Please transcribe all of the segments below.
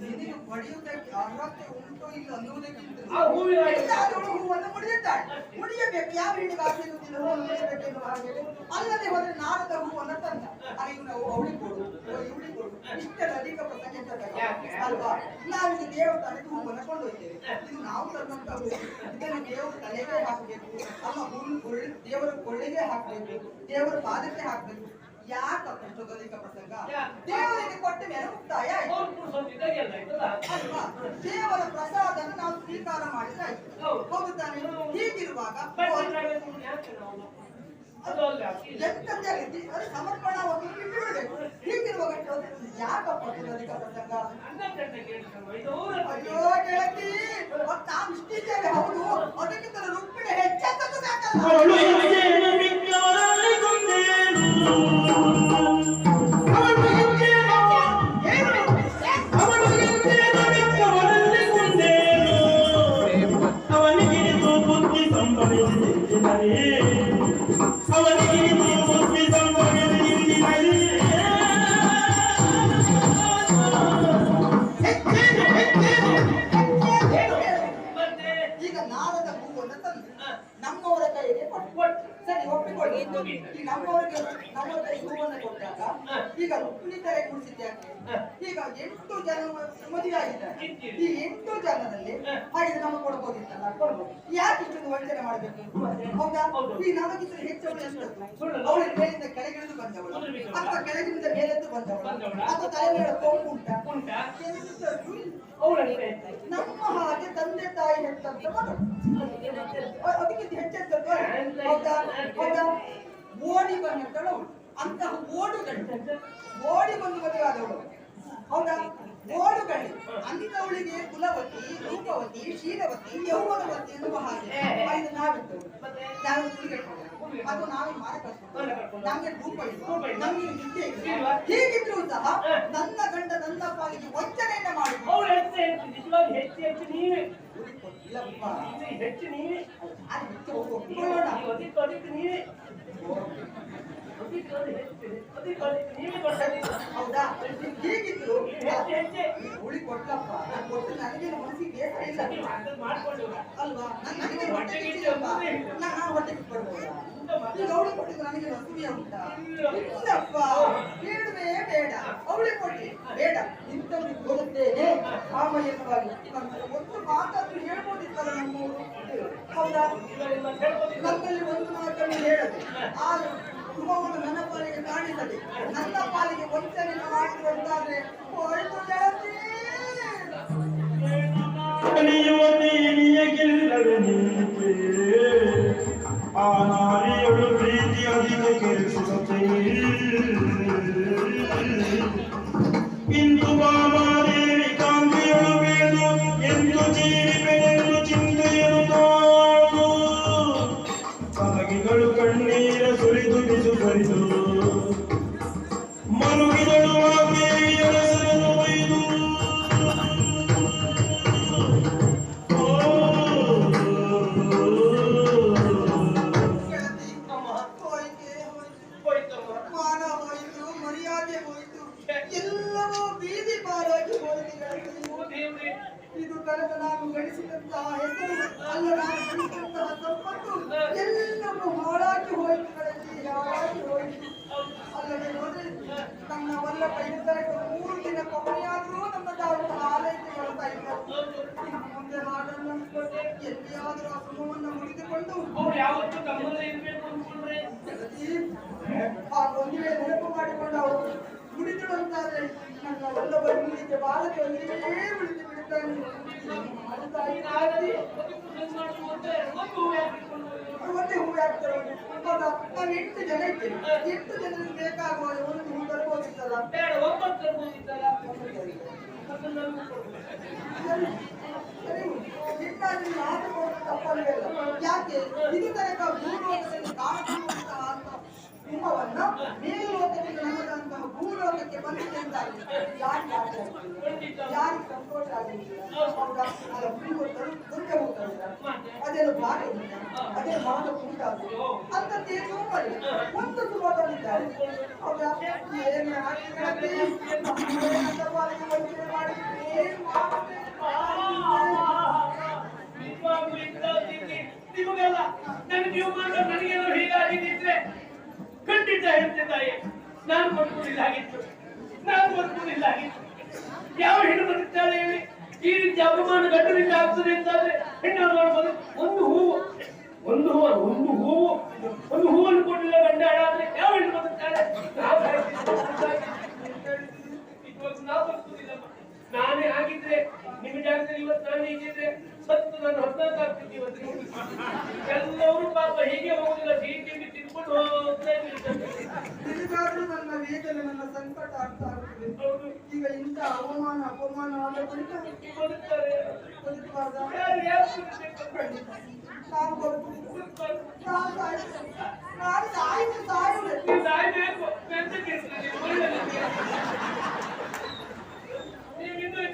ನಿನಗೆ ಪಡೆಯುವುದಕ್ಕೆ ಅರ್ಹತೆ ಉಂಟು ಇಲ್ಲ ಅನ್ನುವುದಕ್ಕಿಂತ ಹೂವನ್ನು ಮುಡಿದಿದ್ದಾಳೆ ಮುಡಿಯಬೇಕು ಯಾವ ಹೆಣ್ಣಿಗೆ ಹಾಗೆ. ಅಲ್ಲದೆ ಹೋದ್ರೆ ನಾರದ ಹೂವನ್ನು ತಂದ. ಅಲ್ಲಿಗೆ ನಾವು ಅವಳಿಗೆ ಕೊಡು. ಇವಳಿಗೆ ಕೊಡು. ಇಷ್ಟೆಲ್ಲ ಅಧಿಕ ಪ್ರಸಂಗ? ಅಲ್ವಾ? ನಾವಿಲ್ಲಿ ದೇವರ ತಲೆಗೆ ಹೂವನ್ನು ಕೊಂಡೊಯ್ತೇವೆ. ಇದು ನಾವು ತಂದಂತ ಹೂ ಇದನ್ನು ದೇವರ ತಲೆಗೆ ಹಾಕಬೇಕು. ಅಲ್ಲ ಹೂವಿನ ದೇವರ ಕೊಳ್ಳಿಗೆ ಹಾಕಬೇಕು. ದೇವರ ಪಾದಕ್ಕೆ ಹಾಕಬೇಕು. ಅಧಿಕ ಪ್ರಸಂಗ ದೇವರಿಗೆ ಕೊಟ್ಟ ಮೇಲೆ ಮುಕ್ತಾಯ ಅಲ್ವಾ? ದೇವರ ಪ್ರಸಾದ ನಾವು ಸ್ವೀಕಾರ ಮಾಡಿದ್ರೆ ಆಯ್ತು. ಹೀಗಿರುವಾಗ ಯಾಕೆ ಅದು ಸಮರ್ಪಣಾ ಹೀಗಿರುವಾಗ ಪ್ರಸಂಗ ಅಯ್ಯೋ ಗೆಳತಿ ಇಷ್ಟಿದ್ದೇವೆ ಹೌದು. ಅದಕ್ಕಿಂತ ರುಕ್ಮಿಣಿ ಸಾಕಲ್ಲ. ನಾರದ ಹೂವನ್ನು ತಂದು ನಮ್ಮವರ ಕೈಗೆ ಕೊಟ್ಟು. ಸರಿ ಒಪ್ಪಿಕೊಳ್ಳಿ. ಈ ನಮ್ಮವರಿಗೆ ನಮ್ಮ ಕೈ ಹೂವನ್ನು ಕೊಟ್ಟಾಗ ಈಗ ರುಕ್ಮಿಣಿ ತರ ಕುಡಿಸಿದ್ಯಾಕೆ ಈಗ ಎಂಟು ಜನ ಮದುವೆ ಆಗಿದ್ದಾರೆ ಈ ಎಂಟು ಜನದಲ್ಲಿ ಹಾಗೆ ನಾವು ನಮಗೆ ಕೊಡ್ಬೋದಿತ್ತಲ್ಲ ಕೊಡ್ಬೋದು. ಯಾಕೆ ಇಷ್ಟೊಂದು ವಂಚನೆ ಮಾಡಬೇಕು? ಹೌದಾ. ಈ ನಮಗಿಂತ ಹೆಚ್ಚು ಅವಳ ಮೇಲಿಂದ ಕೆಳಗಿಳಿದು ಬಂದವಳು. ಅಥವಾ ಕೆಳಗಿನಿಂದ ಮೇಲೆದ್ದು ಬಂದವಳು. ಅಥವಾ ತಲೆ ಮೇಲೆ ಕೊಂಬು ಉಂಟಾ. ನಮ್ಮ ಹಾಗೆ ತಂದೆ ತಾಯಿ ಹೆತ್ತಂತ ಮಗಳು ಅದಕ್ಕಿಂತ ಹೆಚ್ಚೆತ್ತದ್ದು ಹೌದಾ? ಹೌದಾ? ಓಡಿ ಬಂದಂತಳು ಅಂತಹ ಓಡುಗಳು. ಓಡಿ ಬಂದು ಮದುವೆಯಾದವಳು ಹೌದಾ? ಓಡುಗಂಡು ಅಂಥವಳಿಗೆ ಕುಲವತಿ ರೂಪವತಿ ಶೀಲವತಿ ಯೌವನವತಿ ಎನ್ನುವ ಹಾಗೆ ಇದು ನಾವಿತ್ತು ನಾವು ಅದು ನಾವೇ ಮಾರ ನಮಗೆ ನಮ್ಗೆ ರೂಪ ಇಲ್ಲ. ನಮ್ಗೆ ವಿದ್ಯೆ ಹೀಗಿದ್ರು ಸಹ ನನ್ನ ಗಂಡ ನನ್ನ ಪಾಲಿಗೆ ವಂಚನೆಯನ್ನ ಮಾಡಿ ಹೆಚ್ಚು ಹೆಚ್ಚು ನೀವೇ. ಹೆಚ್ಚು ನೀವೇ. ಅದು ಬಿಟ್ಟು ಹೋಗೋಣ ನೀವು ಹೌದಾ? ಹೀಗಿದ್ರು ಹುಳಿ ಕೊಟ್ಲಪ್ಪ ನಾನ್ ನನಗೆ ಮನಸ್ಸಿಗೆ ಬೇಸರ ಇಲ್ಲ ಅಲ್ವಾ ನನ್- ನನಗೆ ನಾನು ಕೊಟ್ಟಿದ್ದು ನನಗೆ ಅಸೂಯೆ ಬೇಡ ಅವಳಿಗೆ ಕೊಟ್ಟಿ ಬೇಡ ಇಂಥವ್ರಿಗೆ ಕೊಡುತ್ತೇನೆ ಆಮಯಕವಾಗಿ ಒಂದು ಮಾತಾದ್ರೂ ಹೇಳ್ಬೋದಿತ್ತಲ್ಲ ನಮ್ಮವರು ಹೌದಾ ನಮ್ಮಲ್ಲಿ ಒಂದು ಮಾತನ್ನು ಹೇಳದೆ. ಆ ಶುಭವನ್ನು ನನ್ನ ಪಾಲಿಗೆ ಕಾಣಿಸಲಿ. ನನ್ನ ಪಾಲಿಗೆ ವಂಚನೆ ಕೆರಿಸುತ್ತೆ ಇಂದು ಬಾಮಾದೇವಿ ಕಾಂತಿಯಳು ಬೇಡು ಎಂದು ಜೀವಿವೆನೆಂದು परिजों ಯಾವತ್ತೂ ಇರ್ಬೇಕು ಅನ್ಕೊಂಡ್ರೆ ಆ ನೆನಪು ಮಾಡಿಕೊಂಡು ಅವರು ಅಂತಾದ್ರೆ ನನ್ನ ವಲ್ಲಭ ಇಲ್ಲಿಗೆ ಬಾಲಕ್ಕೆ ಉಳಿದು ಒಂದು ಹೂವು ಹಾಕ್ತಾರೆ ಎಂಟು ಜನ ಎಂಟು ಜನರಿಗೆ ಬೇಕಾಗುವ ಒಂದು ಹೂ ಬೇಡ ಒಂಬತ್ತು ತರ್ಬೋದಿತ್ತಲ್ಲ ಕೊಡು. ಸರಿ. ಸರಿ. ನಿನ್ನಾಗಿ ಮಾತು ಕೊಟ್ಟು ತಪ್ಪಲ್ಲೇ ಇಲ್ಲ ಯಾಕೆ ಇದು ತನಕ ಭೂಲೋಕದಲ್ಲಿ ಕಾಣುತ್ತಿರುವಂತಹ ಅಂತ ಕುಂಭವನ್ನ ಮೇಲೋಕದಿಂದ ನಮ್ಮದಂತಹ ಭೂಲೋಕಕ್ಕೆ ಬಂದಿದೆ ಅಂತ ಯಾಕೆ ಆಗ್ತದೆ? ಖಂಡಿತ ಯಾರಿಗೆ ಸಂತೋಷ ಆಗಿಲ್ಲ ಹೌದಾ ಅಲ್ಲ ನೀವು ದುರ್ಗೆ ಹೋಗ್ತಾ ಮತ್ತೆ? ಅದೇನು ಭಾಗ ಇಲ್ಲ ಅದೇ ಮಾನ ಕುಂಟ ಅಂತದ್ದೇನೂ ಮಾಡಿ ಒಂದು ಸುಮತನಿದ್ದಾರೆ ಹೌದಾ ಏನು ಆಗಿರಲಿ ಏನಂತ ಪಾಲಿಗೆ ವಂಚನೆ ಮಾಡಿ ಏನು ಮಾಡದೆ ನಿಜವಾಗ್ಲೂ ಇಂಥ ಸ್ಥಿತಿ ನನಗೆ ನನ್ನ ಜೀವಮಾನ ನನಗೇನೋ ಹೀಗಾಗಿದ್ದಿದ್ರೆ ಖಂಡಿತ ಹೇಳ್ತಿದ್ದಾರೆ ನಾನು ಬದುಕುವುದಿಲ್ಲ ಆಗಿತ್ತು ನಾನು ಬದುಕುವುದಿಲ್ಲ ಆಗಿತ್ತು ಯಾವ ಹೆಣ್ಣು ಬದುಕ್ತಾಳೆ ಹೇಳಿ? ಈ ರೀತಿ ಅಪಮಾನ ಗಂಡನಿಂದ ಆಗ್ತದೆ ಅಂತಾದ್ರೆ ಹೆಣ್ಣು ಒಂದು ಹೂವು. ಒಂದು ಹೂವು ಒಂದು ಹೂವು. ಒಂದು ಹೂವನ್ನು ಕೊಡಲಿಲ್ಲ ಗಂಡ ಹಾಳಾದ್ರೆ ಯಾವ ಹೆಣ್ಣು ಬದುಕ್ತಾಳೆ? ನಾವು ನಾವು ಆಗಿದ್ರೆ ನಿಮ್ಮ ಜಾಗದಲ್ಲಿ ಇವತ್ತು ನಾನು ಹೀಗಿದ್ರೆ ಸತ್ತು ನಾನು ಹದಿನಾಲ್ಕು ಆಗ್ತಿದ್ದೆ ಇವತ್ತು ಎಲ್ಲರೂ ಪಾಪ ಹೀಗೆ ಹೋಗುದಿಲ್ಲ ಸಿಹಿ ತಿಂಡಿ ತಿನ್ಕೊಂಡು ಹೋಗ್ತಾ ನನ್ನ ವೇದನೆ ನನ್ನ ಸಂಕಟ ಆಗ್ತಾ ಇರ್ತದೆ ಈಗ ಇಂಥ ಅವಮಾನ ಅಪಮಾನ ಆದ ಬಳಿಕ ಬದುಕ್ತಾರೆ. ಬದುಕಬಾರ್ದ? ನಾನು ಬದುಕ್ಬಾರ್ದು. ನಾನು ಸಾಯ್ತು. ಸಾಯ್ಬೇಕು.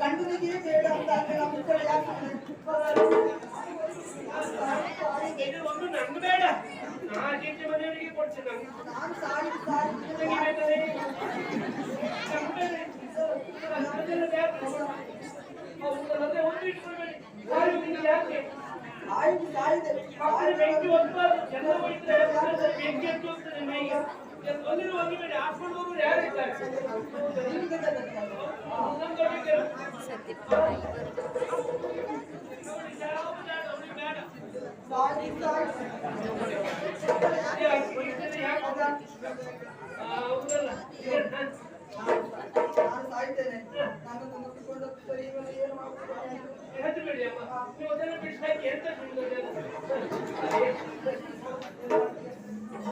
ಗಂಡನಿಗೆ ಬೇಡ ಅಂತ ಅಂದ್ರೆ ನಾವು ಮುಚ್ಚಳ ಯಾಕೆ ಇದು ಒಂದು ನಂಗೆ ಬೇಡ ನಾ ಚಿಂತೆ ಮನೆಯವರಿಗೆ ಕೊಡ್ತೀನಿ ನಂಗೆ. ನಾನು ಸಾಯಿ ಸಾಯಿ ನನಗೆ ಬೇಕಾದ್ರೆ ನಂಗೆ ಬೇಡ. ಅದೆಲ್ಲ ಯಾಕೆ? ಹೌದಲ್ಲ, ಅದೇ ಒಂದು ಇಟ್ಕೊಳ್ಬೇಡಿ. ಸಾಯ್ದು ನಿಮ್ಗೆ ಯಾಕೆ? ಸಾಯಿ ಸಾಯಿದೆ ಮಕ್ಕಳು ಬೆಂಕಿ ಹೊತ್ಬಾರ್ದು. ಎಲ್ಲ ಹೋಯ್ತಾರೆ, ಎಲ್ಲ ಬೆಂಕಿ ಹತ್ತಿ ಹೋಗ್ತದೆ ಮೈಗೆ. ಎಲ್ಲ ಒಂದಿನ ಹೋಗಿಬೇಡಿ, ಹಾಕ್ಕೊಂಡು ಹೋಗೋರು ಯಾರು ಇದ್ದಾರೆ? ನಿಮ್ಗೆ ಗೊತ್ತಾಗ್ತದೆ. ನಂಗೆ ಬೇಕಾದ್ರೆ. ನೋಡಿ, ಯಾವ್ದು ಬೇಡ, ಅವ್ನಿಗೆ ಬೇಡ. ಸಾಯಿ ಸಾಯಿ ಯಾಕೆ? ಇದನ್ನ ಯಾಕೆ ಹೋದ? ಆ, ಹೌದಲ್ಲ? ನಾನು ಸಾಯ್ತೇನೆ ನಾನು ಏನು ಹೆದರ್ಬೇಡಿ ಅಮ್ಮ. ನೀವು ಅದನ್ನ ಹಾಕಿ ಎಂತ ಅದು?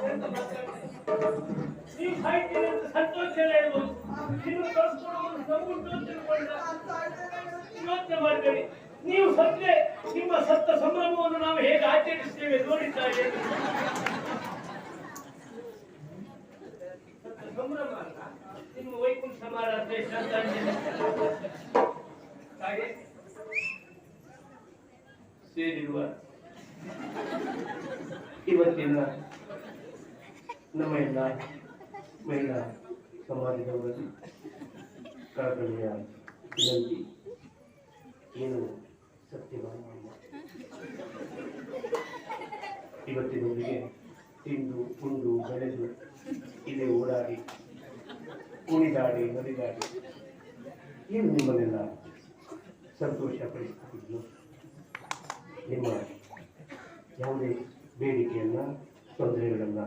ಎಂತ? ನೀವು ಸಾಯ್ತೀರಿ ಅಂತ ಸಂತೋಷ ಹೇಳ್ಬೋದು ನಿಮ್ಮನ್ನು ಕಳ್ಸ್ಕೊಡೋದು ನಮಗುಂಟು ನೀವು ಸತ್ತರೆ ನಿಮ್ಮ ಸತ್ತ ಸಂಭ್ರಮವನ್ನು ನಾವು ಹೇಗೆ ಆಚರಿಸ್ತೇವೆ ನೋಡಿದ್ದಾರೆ ಸತ್ತ ಸಂಭ್ರಮ ಅಲ್ಲ ನಿಮ್ಮ ವೈಕುಂಠ ಸಮಾರಾಧನೆ ಶ್ರದ್ಧಾಂಜಲಿ ಹಾಗೆ ಸೇರಿರುವ ಇವತ್ತಿನ ನಮ್ಮ ಎಲ್ಲ ಮಹಿಳಾ ಸಮಾಜದವರಲ್ಲಿ ಕಳಕಳಿಯ ವಿನಂತಿ ಏನು ಸತ್ಯವಾದ ಇವತ್ತಿನೊಂದಿಗೆ ತಿಂದು, ಉಂಡು, ಬೆಳೆದು ಇಲ್ಲೇ ಓಡಾಡಿ ಕುಣಿದಾಡಿ ಬರಿದಾಡಿ ಏನು ಸಂತೋಷ ಪಡಿಸ್ತಿದ್ಲು ನಿಮ್ಮ ಯಾವುದೇ ಬೇಡಿಕೆಯನ್ನ, ತೊಂದರೆಗಳನ್ನ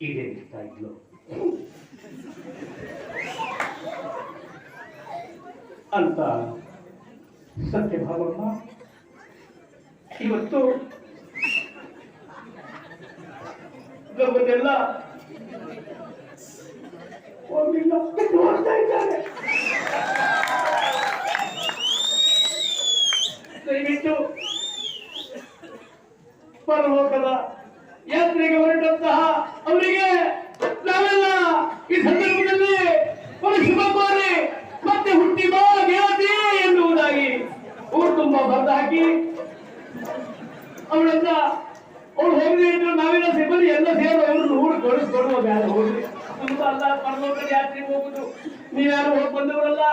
ಈಡೇರಿಸ್ತಾ ಇದ್ಲು? ಅಂತ ಸತ್ಯಭಾವಮ್ಮ ಇವತ್ತು ನಮ್ಮನ್ನೆಲ್ಲ ಹೋಗಿಲ್ಲ ನೋಡ್ತಾ ಇದ್ದಾರೆ. ದಯವಿಟ್ಟು ಪರಲೋಕದ ಯಾತ್ರೆಗೆ ಹೊರಟಂತಹ ಅವರಿಗೆ ನಾವೆಲ್ಲ ಈ ಸಂದರ್ಭದಲ್ಲಿ ಒಂದು ಶುಭ ಕೋರಿ ಮತ್ತೆ ಹುಟ್ಟಿ ಬಾ ಗೆಳತಿ ಎನ್ನುವುದಾಗಿ ಊರು ತುಂಬ ಬರೆದು ಹಾಕಿ ಅವಳನ್ನ ಅವಳು ಹೋಗಲಿ ಅಂದ್ರೆ ನಾವೆಲ್ಲ ಸಿಬ್ಬಂದಿ ಎಲ್ಲ ಸೇರಿ ಅವ್ರನ್ನ ಊರು ಕಳಿಸ್ಕೊಡುವ ಬೇಡ ಹೋಗ್ಲಿ ನಮ್ದು ಅಲ್ಲ ಪರಲೋಕದ ಯಾತ್ರೆಗೆ ಹೋಗುದು ನೀವ್ಯಾರು ಹೋಗಿ ಬಂದವರಲ್ಲ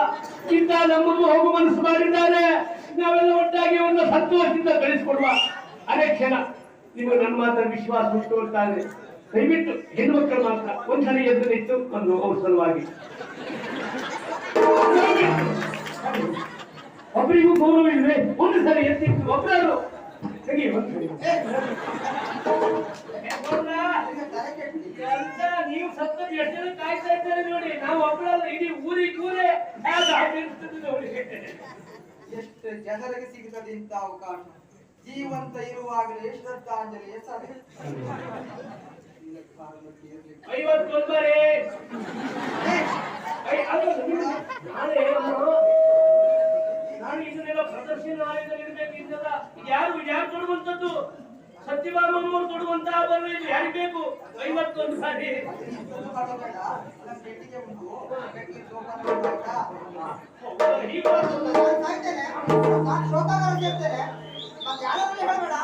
ಇಂಥ ನಮ್ಮನ್ನು ಹೋಗು ಮನಸ್ಸು ಮಾಡಿದ್ದಾರೆ ನಾವೆಲ್ಲ ಒಟ್ಟಾಗಿ ಒಂದು ಸಂತೋಷದಿಂದ ಕಳಿಸ್ಕೊಡುವ ಅದೇ ಕ್ಷಣ ನಿಮಗೆ ನನ್ನ ಮಾತ್ರ ವಿಶ್ವಾಸ ಉಂಟು ಇದೆ ದಯವಿಟ್ಟು ಮಕ್ಕಳು ಮಾತ್ರ ಒಂದ್ಸಲ ಎದ್ದು ನಿಂತು ಒಂದು ಅವ್ರ ಸಲುವಾಗಿ. ಒಬ್ಬರಿಗೂ ಗೌರವ ಇಲ್ವೇ ಒಂದು ಸಲ ಎತ್ತಿತ್ತು ಒಬ್ಬರು ತೆಗಿ, ಒಂದು ಸರಿ. ನೀವು ಸತ್ತ ಎಷ್ಟು ಜನ ಕಾಯ್ತಾ ಇದ್ದಾರೆ ನೋಡಿ. ನಾವು ಒಬ್ಬರಲ್ಲ ಇಡೀ ಊರಿಗೆ ಊರೇ ನೋಡಿ. ಎಷ್ಟು ಜನರಿಗೆ ಸಿಗ್ತದೆ ಅವಕಾಶ? ಜೀವಂತ ಇರುವಾಗಲೇ ಶ್ರದ್ಧಾಂಜಲಿ ಸಭೆ ಇಲ್ಲ ಕಾರಣಕ್ಕೆ ಇರ್ಲಿಕ್ಕೆ. ಐವತ್ತು ಕೊಡ್ಬಾರೆ ನಾಳೆ ನಾನು ಇದನ್ನೆಲ್ಲ ಪ್ರದರ್ಶನ ಯಾರು ಯಾರು ಕೊಡುವಂತದ್ದು ಸತ್ಯಭಾಮಮ್ಮವ್ರು ಕೊಡುವಂತಹ ಬರಬೇಕು ಯಾರಿಗೆ ಬೇಕು? ಐವತ್ತೊಂದು ಸಾರಿ. ನಾನು ಹೇಳಬೇಡ.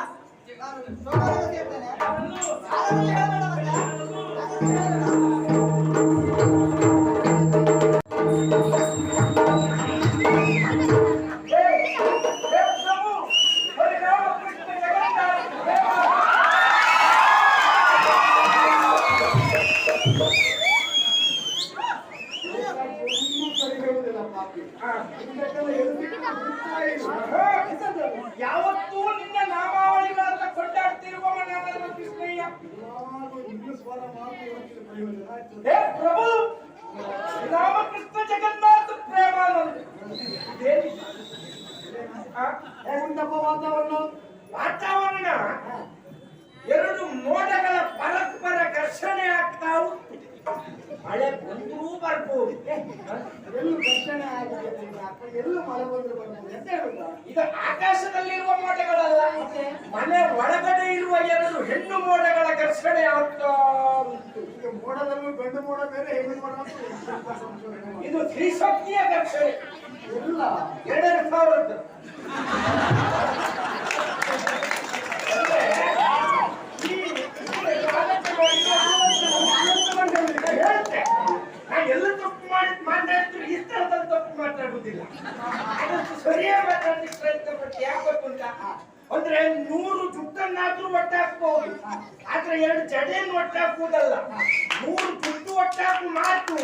ನಾನು ಶೋಕಾಗಾರ ಹೇಳ್ತೇನೆ ಯಾರನ್ನೂ ಹೇಳ್ಬೇಡ ಜಗನ್ನಾಥ ಪ್ರೇಮಾನಂದ? ಆ? ವಾತಾವರಣ ಎರಡು ಮೋಡಗಳ ಪರಸ್ಪರ ಘರ್ಷಣೆ ಆಗ್ತಾ ಉಂಟು ಮಳೆ ಬಂದರೂ ಬರ್ಬೋದು. ಇದು ಆಕಾಶದಲ್ಲಿರುವ ಮೋಡಗಳಲ್ಲ. ಮನೆ ಒಳಗಡೆ ಇರುವ ಎರಡು ಹೆಣ್ಣು ಮೋಡಗಳ ಘರ್ಷಣೆ ಆಗ್ತಾ ಉಂಟು. ಮೋಡದಲ್ಲೂ ಗಂಡು ಮೋಡ ಬೇರೆ ಹೆಣ್ಣು ಅಂತ ಮಾಡಿ. ಇದು ತ್ರಿಶಕ್ತಿಯ ಘರ್ಷಣೆ. ಎಲ್ಲ ಎರಡೆರಡು ಸಾವಿರದ ಅಂದ್ರೆ ಈ ಕಾಲಕ್ಕೆ ನೋಡಿ ಆನಂದ ಮಂಡಲದಿಂದ ಹೇಳ್ತೆ. ನಾ ಎಲ್ಲ ತಪ್ಪು ಮಾಡಿ ಮಾತಾಡ್ತೀನಿ ಈ ಸ್ಥಳದಲ್ಲಿ ತಪ್ಪು ಮಾತಾಡುವುದಿಲ್ಲ ಅದಷ್ಟು ಸರಿಯಾಗಿ ಮಾತಾಡ್ಲಿಕ್ಕೆ ಪ್ರಯತ್ನ ಪಟ್ಟು ಯಾಕೆ ಗೊತ್ತುಂಟ ಅಂದ್ರೆ ಜುಟ್ಟನ್ನಾದ್ರೂ ಒಟ್ಟಾಕ್ಬಹುದು ಆದ್ರೆ ಎರಡು ಜಡೆಯನ್ನು ಒಟ್ಟಾಕುವುದಲ್ಲ ಮೂರು ಜುಟ್ಟು ಒಟ್ಟಾಕು ಮಾತು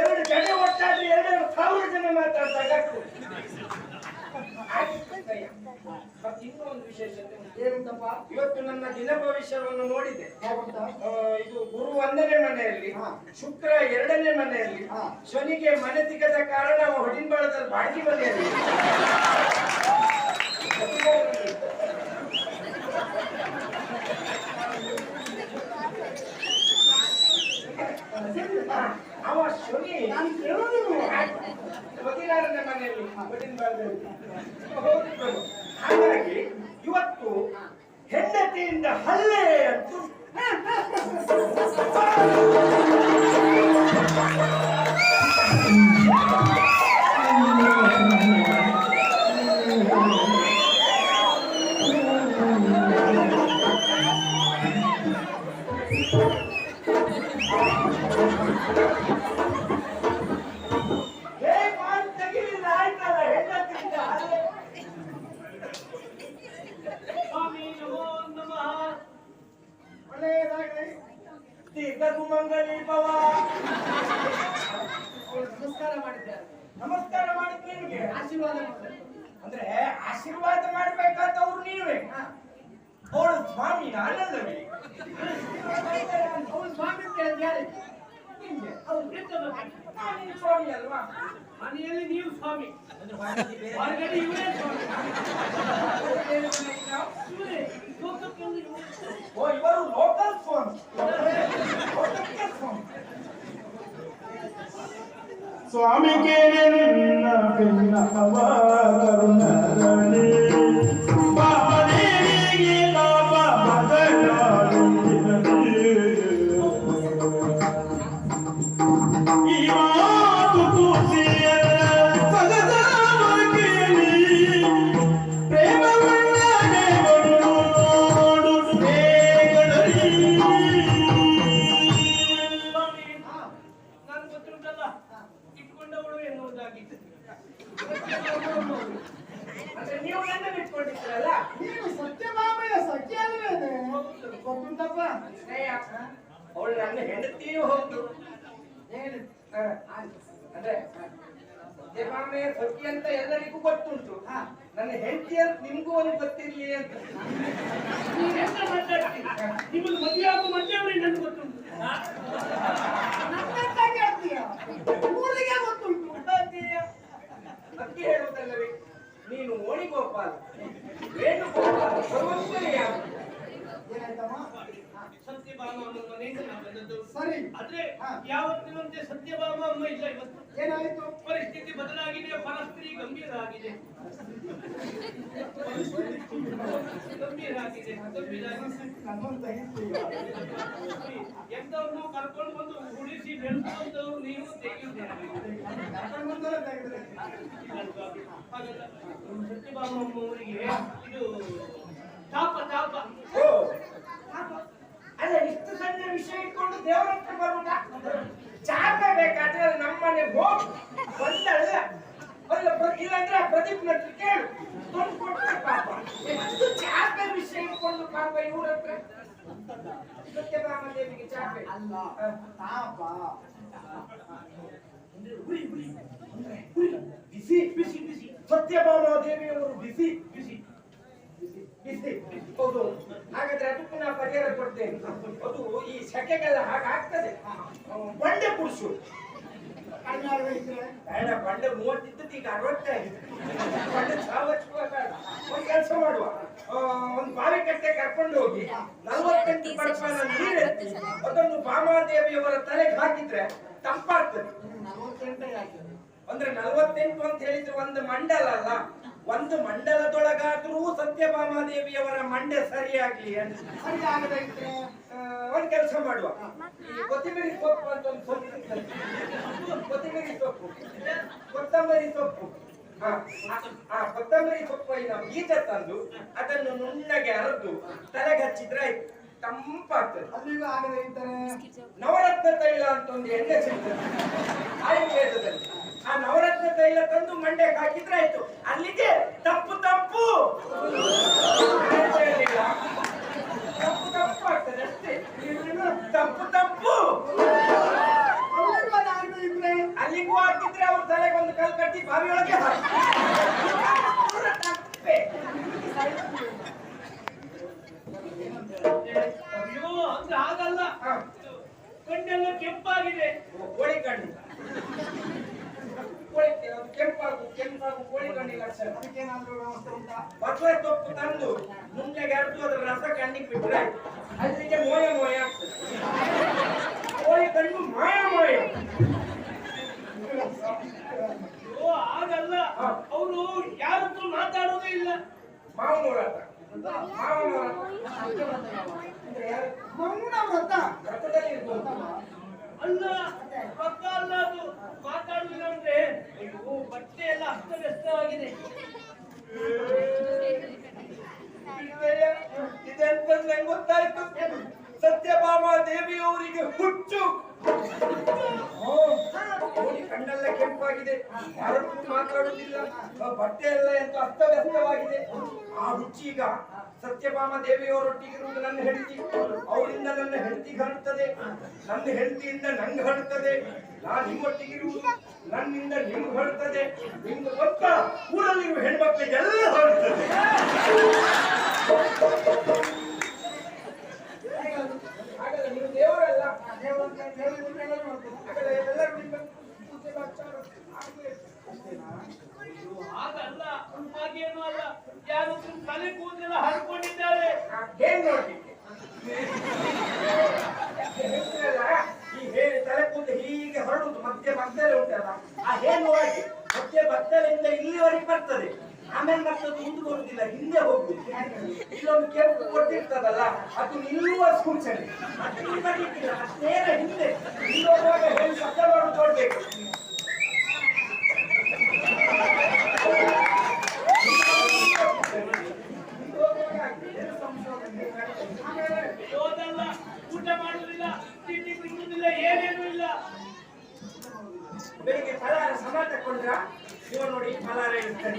ಎರಡು ಜಡೆ ಒಟ್ಟಾದ್ರೆ ಎರಡೆರಡು ಸಾವಿರ ಜನ ಮಾತಾಡ್ದಾಗ ಇನ್ನೊಂದು ವಿಶೇಷತೆ. ಏನಂತಪ್ಪ? ಇವತ್ತು ನನ್ನ ದಿನ ಭವಿಷ್ಯವನ್ನು ನೋಡಿದೆ. ಇದು ಗುರು ಒಂದನೇ ಮನೆಯಲ್ಲಿ. ಶುಕ್ರ ಎರಡನೇ ಮನೆಯಲ್ಲಿ. ಶನಿಗೆ ಮನೆ ಸಿಗದ ಕಾರಣ ಅವ ಹೊಡಿನ್ಬಾಳದಲ್ಲಿ ಬಾಡಿಗೆ ಮನೆಯಲ್ಲಿ ಹಾಗಾಗಿ ಇವತ್ತು ಹೆಂಡತಿಯಿಂದ ಹಲ್ಲೆ ಅಂತೂ ತೀರ್ಥಕು ಮಂಗಲಿ ಭವ ಅವ್ರು ನಮಸ್ಕಾರ ಮಾಡಿದ್ದಾರೆ. ನಮಸ್ಕಾರ ಮಾಡಿದ್ ನಿಮ್ಗೆ? ಆಶೀರ್ವಾದ ಮಾಡ್ತಾರೆ ಅಂದ್ರೆ ಆಶೀರ್ವಾದ ಮಾಡ್ಬೇಕಾದವ್ರು ನೀವೇ. ಅವಳು ಸ್ವಾಮಿ ನಾನಲ್ಲವೇ? ಅವ್ರು ಸ್ವಾಮಿ ಕೇಳಿದ್ರೆ ಯಾರು? ನಿಮ್ಗೆ. ಅವ್ರು ಬಿಟ್ಟದ್ದು. ನಾನೀ ಸ್ವಾಮಿ ಅಲ್ವಾ? ಮನೆಯಲ್ಲಿ ನೀವು ಸ್ವಾಮಿ. ಹೊರಗಡೆ ಇವರೇ ಸ್ವಾಮಿ. ಇವರೇ ಲೋಕಕ್ಕೊಂದು ಇವರೇ ಸ್ವಾಮಿ. ಓ ಇವರು ಲೋಕಲ್ ಸ್ವಾಮಿ ಲೋಕಕ್ಕೆ ಸ್ವಾಮಿ ಸ್ವಾಮಿಗೆ ಏನು ಅಂದ್ರೆ ದೇವಾಮೆ ಸತಿ ಅಂತ ಎಲ್ಲರಿಗೂ ಗೊತ್ತುಂಟು. ಹಾ ನನ್ನ ಹೆಂಡತಿ ಅಂತ ನಿಮ್ಗೂ ಒಂದು ಗೊತ್ತಿರ್ಲಿ ಅಂತ. ಎಂತ ಮಾತಾಡ್ತೀನಿ ನಿಮ್ಮದು ಮದುವೆ ಆಗೋ ಮದುವೆ ಅವರೇ ನನಗೆ ಗೊತ್ತುಂಟು. ಗೊತ್ತುಂಟು. ನೀನು ಓಣಿ ಗೋಪಾಲ ವೇಣು ಗೋಪಾಲ ಸರ್ವಸ್ವರೇ ಮನೆಯಿಂದ ನಾವು ಬಂದದ್ದು. ಸರಿ. ಆದ್ರೆ. ಯಾವತ್ತಿನಂತೆ ಸತ್ಯಭಾಮ ಅಮ್ಮ ಇಲ್ಲ ಇವತ್ತು. ಏನಾಯ್ತು? ಪರಿಸ್ಥಿತಿ ಬದಲಾಗಿದೆ ಪರಸ್ತ್ರೀ ಗಂಭೀರ ಆಗಿದೆ ಗಂಭೀರ ಆಗಿದೆ ಗಂಭೀರ. ಎಂತವ್ರನ್ನೂ ಕರ್ಕೊಂಡು ಬಂದು ಉಳಿಸಿ ಬೆಳೆಸುವಂತವ್ರು ನೀವು ತೆಗೆಯುತ್ತೀರಾ ಸತ್ಯಭಾಮ ಅಮ್ಮ ಸತ್ಯಭಾಮ ಅವರಿಗೆ ಇದು ತಾಪ ತಾಪ ಓ. ಅಲ್ಲ ಇಷ್ಟು ಸಣ್ಣ ವಿಷಯ ಇಟ್ಕೊಂಡು ದೇವರ ಹತ್ರ ಬರೋಣ ಚಾಪ ಬೇಕಾದ್ರೆ ಅದು ನಮ್ಮನೆ ಹೋಗಿ ಬಂದಳ. ಅಲ್ಲ ಇಲ್ಲಾಂದ್ರೆ ಆ ಪ್ರದೀಪ್ ನಟ್ರು ಕೇಳು. ತಂದು ಕೊಡ್ತಾರೆ ಪಾಪ. ಎಷ್ಟು ಚಾಪೆ ವಿಷಯ ಇಟ್ಕೊಂಡು ಪಾಪ ಇವ್ರ ಹತ್ರ? ಸತ್ಯಭಾಮ ದೇವಿಗೆ ಚಾಪೆ. ಅಲ್ಲ ಪಾಪ. ಬಿಸಿ ಬಿಸಿ ಬಿಸಿ. ಸತ್ಯಭಾಮ ದೇವಿಯವರು ಬಿಸಿ. ಬಿಸಿ ಬಿಸಿ. ಹೌದು ಹಾಗಾದ್ರೆ ಅದಕ್ಕೂ ನಾ ಪರಿಹಾರ ಕೊಡ್ತೇನೆ. ಅದು ಈ ಸೆಕೆಗೆಲ್ಲ ಹಾಗಾಗ್ತದೆ ಬಂಡೆ ಕುಡಿಸು. ಬೇಡ ಬಂಡೆ ಮೂವತ್ತಿದ್ದದ್ದು ಈಗ ಅರವತ್ತಾಗಿದೆ ಬಂಡೆ ಬೇಡ. ಒಂದು ಕೆಲಸ ಮಾಡುವ. ಒಂದು ಬಾವಿ ಕಟ್ಟೆ ಕರ್ಕೊಂಡು ಹೋಗಿ ನಲವತ್ತೆಂಟು ಪಡಪನ ನೀರೆತ್ತಿ ಅದನ್ನು ಭಾಮಾದೇವಿಯವರ ತಲೆಗೆ ಹಾಕಿದ್ರೆ ತಂಪಾಗ್ತದೆ. ನಲವತ್ತೆಂಟೇ ಅಂದ್ರೆ ನಲವತ್ತೆಂಟು ಅಂತ ಹೇಳಿದ್ರೆ ಒಂದು ಮಂಡಲ ಅಲ್ಲ? ಒಂದು ಮಂಡಲದೊಳಗಾದ್ರೂ ಸತ್ಯಭಾಮಾದೇವಿಯವರ ಮಂಡೆ ಸರಿಯಾಗ್ಲಿ ಅಂತ. ಸರಿ ಆಗಬೇಕಿದ್ರೆ ಆ, ಒಂದ್ ಕೆಲಸ ಮಾಡುವ. ಈ ಕೊತ್ತಂಬರಿ ಸೊಪ್ಪು ಅಂತ ಒಂದು ಸೊಪ್ಪು. ಕೊತ್ತಂಬರಿ ಸೊಪ್ಪು. ಕೊತ್ತಂಬರಿ ಸೊಪ್ಪು. ಆ, ಕೊತ್ತಂಬರಿ ಸೊಪ್ಪಿನ ಬೀಜ ತಂದು ಅದನ್ನು ನುಣ್ಣಗೆ ಅರದು ತಲೆಗೆ ಹಚ್ಚಿದ್ರೆ ಆಯ್ತು. ತಂಪಾಗ್ತದೆ. ಅಲ್ಲಿಗೂ ಆಗದೆ ಇದ್ದರೆ? ನವರತ್ನ ತೈಲ ಅಂತ ಒಂದು ಎಣ್ಣೆ ಸಿಗ್ತದೆ. ಆಯುರ್ವೇದದಲ್ಲಿ. ಆ ನವರತ್ನ ತೈಲ ತಂದು ಮಂಡ್ಯಕ್ಕೆ ಹಾಕಿದ್ರೆ ಆಯ್ತು. ಅಲ್ಲಿಗೆ ತಪ್ಪು ತಪ್ಪು. ತಪ್ಪು ತಪ್ಪು ಆಗ್ತದೆ ಅಷ್ಟೇ. ತಪ್ಪು ತಪ್ಪು. ಅಲ್ಲಿಗೂ ಇದ್ರೆ ಅಲ್ಲಿಗೂ ಹಾಕಿದ್ರೆ ಅವ್ರ ತಲೆಗೆ ಒಂದು ಕಲ್ ಕಟ್ಟಿ ಬಾವಿಯೊಳಗೆ. ಅಯ್ಯೋ ಅಂದ್ರೆ ಆಗಲ್ಲ. ಕಣ್ಣೆಲ್ಲ ಕೆಂಪಾಗಿದೆ. ಕೋಳಿ ಕಣ್ಣು ಕೋಳಿ ಅದು ಕೆಂಪಾಗು ಕೆಂಪಾಗು ಕೋಳಿ ಕಣ್ಣಿಗೆ ಲಕ್ಷಣ ಅದಕ್ಕೇನಾದ್ರೂ ವ್ಯವಸ್ಥೆ ಉಂಟಾ ಬಸಳೆ ತೊಪ್ಪು ತಂದು ನುಣ್ಣಗೆ ಅರ್ದು ಅದರ ರಸ ಕಣ್ಣಿಗೆ ಬಿಟ್ರೆ ಅದಕ್ಕೆ ಮೋಯ ಮೋಯ ಕೋಳಿ ಕಣ್ಣು ಮಾಯ ಮೋಯ ಆಗಲ್ಲ. ಅವರು ಯಾರತ್ರ ಮಾತಾಡೋದೇ ಇಲ್ಲ ಮಾವನವರ ಮಾವನವರ ಮೌನ ವ್ರತ ರಥದಲ್ಲಿ ಇರ್ಬೋದು ಅಲ್ಲ, ಪಕ್ಕ ಅಲ್ಲ ಅದು. ಮಾತಾಡುದಿಲ್ಲ ಅಂದ್ರೆ, ಅಯ್ಯೋ, ಬಟ್ಟೆ ಎಲ್ಲ ಅಸ್ತವ್ಯಸ್ತವಾಗಿದೆ ಇದೆಂತ ನಂಗೆ ಗೊತ್ತಾಯ್ತು. ಸತ್ಯಭಾಮ ದೇವಿಯವರಿಗೆ ಹುಚ್ಚು. ಕಣ್ಣೆಲ್ಲ ಕೆಂಪಾಗಿದೆ. ಯಾರಕ್ಕೂ ಮಾತಾಡುವುದಿಲ್ಲ ಬಟ್ಟೆ ಎಲ್ಲ ಎಂತ ಅಸ್ತವ್ಯಸ್ತವಾಗಿದೆ. ಆ ಹುಚ್ಚೀಗ ಸತ್ಯಭಾಮ ದೇವಿಯವರೊಟ್ಟಿಗಿರುವುದು ನನ್ನ ಹೆಂಡತಿ. ಅವರಿಂದ ನನ್ನ ಹೆಂಡತಿ ಹರಡ್ತದೆ. ನನ್ನ ಹೆಂಡತಿಯಿಂದ ನಂಗೆ ಹರಡ್ತದೆ. ನಾನು ನಿಮ್ಮೊಟ್ಟಿಗಿರುವುದು ನನ್ನಿಂದ ನಿಮ್ಗೆ ಹರಡ್ತದೆ. ನಿಮ್ಗೆ ಗೊತ್ತಾ ಊರಲ್ಲಿರುವ ಹೆಣ್ಮಕ್ಳಿಗೆಲ್ಲ ಹರಡ್ತದೆ ಹಾಗಲ್ಲ ನೀವು ದೇವರಲ್ಲ ದೇವರಂತ ದೇವರ ಮುಂದೆಲ್ಲ ಮಾಡ್ಬೋದು. ಹಾಗಲ್ಲ ಎಲ್ಲರೂ ನಿಮ್ಮ ಪೂಜೆ ಮಾಡ್ತಾರೆ. ಹಾಗೆ. ಅಯ್ಯೋ ಹಾಗಲ್ಲ ಹಾಗೇನು ಅಲ್ಲ. ಯಾರು ತಲೆ ಕೂದಲೆಲ್ಲ ಹರ್ಕೊಂಡಿದ್ದಾರೆ. ಏನ್ ಈ ತಲೆ ಕೂದಲು ಹೀಗೆ ಹೊರಡುದು ಮತ್ತೆ ಮಧ್ಯದಲ್ಲಿ ಉಂಟಲ್ಲ. ಆ ಹೇನು ಹೋಗಿ ಮತ್ತೆ ಬತ್ತಲಿಂದ ಇಲ್ಲಿವರೆಗೆ ಬರ್ತದೆ. ಆಮೇಲೆ ಮತ್ತೆ ಅದು ಮುಂದೆ ಹಿಂದೆ ಹೋಗುದು ಇಲ್ಲೊಂದು ಕೆಂಪು ಕೊಟ್ಟಿರ್ತದಲ್ಲ, ಅದು ನಿಲ್ಲುವ ಸೂಚನೆ. ಅದು ಇಲ್ಲಿ ಬರ್ಲಿಕ್ಕಿಲ್ಲ ನೇರ ಹಿಂದೆ. ಇಲ್ಲಿ ಹೇಳಿ ಶಬ್ದ ಮಾಡೋದು ನೋಡ್ಬೇಕು ಇಲ್ಲಿ ಹೋಗುವಾಗ ಏನು ಸಂಶೋಧನೆ ಆಮೇಲೆ ಯೋದಲ್ಲ ಊಟ ಮಾಡುವುದಿಲ್ಲ ತಿನ್ನುವುದಿಲ್ಲ ಏನೇನು ಇಲ್ಲ. ಬೆಳಿಗ್ಗೆ ಫಲಾರ ಸಮ ತಕ್ಕೊಂಡ್ರ? ಇವ ನೋಡಿ ಫಲಾರ ಇರ್ತಾರೆ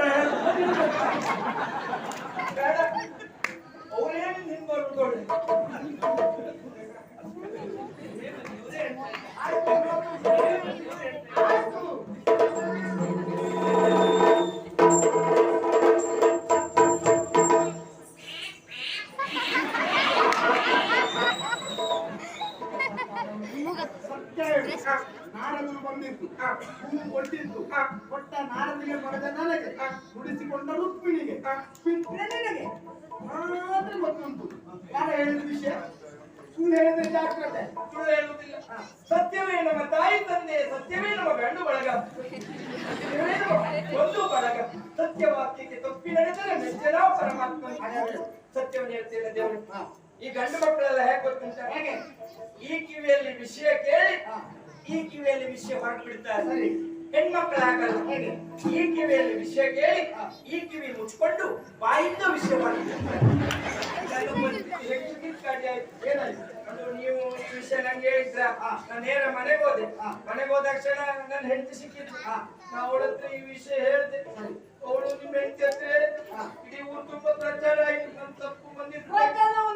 ನಾರದಿಗೆ ಪಡೆದ ನನಗೆ ಗುಡಿಸಿಕೊಂಡ ರುಕ್ಮಿಣಿಗೆ ಬಿಟ್ಟರೆ ನಿನಗೆ. ಮಾತ್ರ ಗೊತ್ತುಂಟು. ಯಾರು ಹೇಳಿದ ವಿಷಯ? ಸುಳ್ಳು ಹೇಳಿದ್ರೆ ಜಾಗ್ರತೆ. ಸುಳ್ಳು ಹೇಳುವುದಿಲ್ಲ. ಸತ್ಯವೇ ನಮ್ಮ ತಾಯಿ ತಂದೆ ಸತ್ಯವೇ ನಮ್ಮ ಗಂಡು ಬಳಗ. ಒಂದು ಬಳಗ. ಸತ್ಯವಾಕ್ಯಕ್ಕೆ ತಪ್ಪಿ ನಡೆದರೆ ಮೆಚ್ಚನ ಪರಮಾತ್ಮ ಸತ್ಯವನ್ನು ಹೇಳ್ತೇನೆ ದೇವರು? ಈ ಗಂಡು ಮಕ್ಕಳೆಲ್ಲ ಹೇಗೆ ಗೊತ್ತುಂಟ? ಹೇಗೆ? ಈ ಕಿವಿಯಲ್ಲಿ ವಿಷಯ ಕೇಳಿ ಈ ಕಿವಿಯಲ್ಲಿ ವಿಷಯ ಹೊರಬಿಡ್ತಾರೆ ಸರಿ. ಹೆಣ್ಮಕ್ಕಳಾಗಲ್ಲ ಹೇಗೆ ಈ ಕಿವಿಯಲ್ಲಿ ವಿಷಯ ಕೇಳಿ ಈ ಕಿವಿ ಮುಚ್ಕೊಂಡು ಬಾಯಿಂದ ವಿಷಯ ಏನಾಯ್ತು? ಅದು ನೀವು ಈ ವಿಷಯ ನಂಗೆ ಹೇಳಿದ್ರ? ನಾನು ನೇರ ಮನೆಗೆ ಹೋದೆ. ಮನೆಗೆ ಹೋದ ತಕ್ಷಣ ನನ್ನ ಹೆಂಡತಿ ಸಿಕ್ಕಿದ್ರು ನಾ ಅವಳ ಹತ್ರ ಈ ವಿಷಯ ಹೇಳ್ದೆ. ಅವಳು ನಿಮ್ಮ ಹೆಂಡತಿ ಹತ್ರ. ಇಡೀ ಊರು ತುಂಬಾ ಪ್ರಚಾರ ಆಯ್ತು. ನನ್ನ ತಪ್ಪು ಬಂದಿತ್ತು.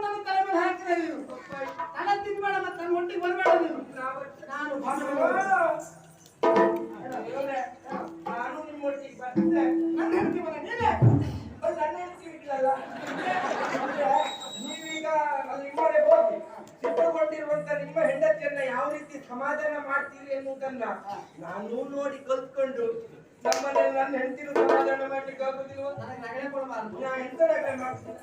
ನನ್ನ ತಲೆ ಮೇಲೆ ಹಾಕಿದೆ ನೀನು. ನನ್ನ ತಿನ್ಬೇಡ ಮತ್ತೆ ನನ್ನ ಒಟ್ಟಿಗೆ ಬರಬೇಡ ನೀನು. ನಾನು ನಾನು ನಿಮ್ಮೊಟ್ಟಿಗೆ ಬರ್ತೆ ನನ್ನ ನನ್ನ ಹೆಂಡತಿ ನೀವೀಗ ಅಲ್ಲಿ ನಿಮ್ಮನೆ ಹೋಗಿ ನಿಮ್ಮ ಹೆಂಡತಿಯನ್ನ ಯಾವ ರೀತಿ ಸಮಾಧಾನ ಮಾಡ್ತೀರಿ ಎನ್ನುವುದನ್ನ ನಾನು ನೋಡಿ ಕಲ್ತ್ಕೊಂಡು ನಮ್ಮನೆಯಲ್ಲಿ ನನ್ನ ಹೆಂಡತಿರು ಸಮಾಧಾನ ಮಾಡ್ಲಿಕ್ಕೆ ಆಗುದಿಲ್ವ ನಗಳೆ ಕೊಡಬಾರದು ನಾ ಎಂತ ಮಾಡ್ತೀನಿ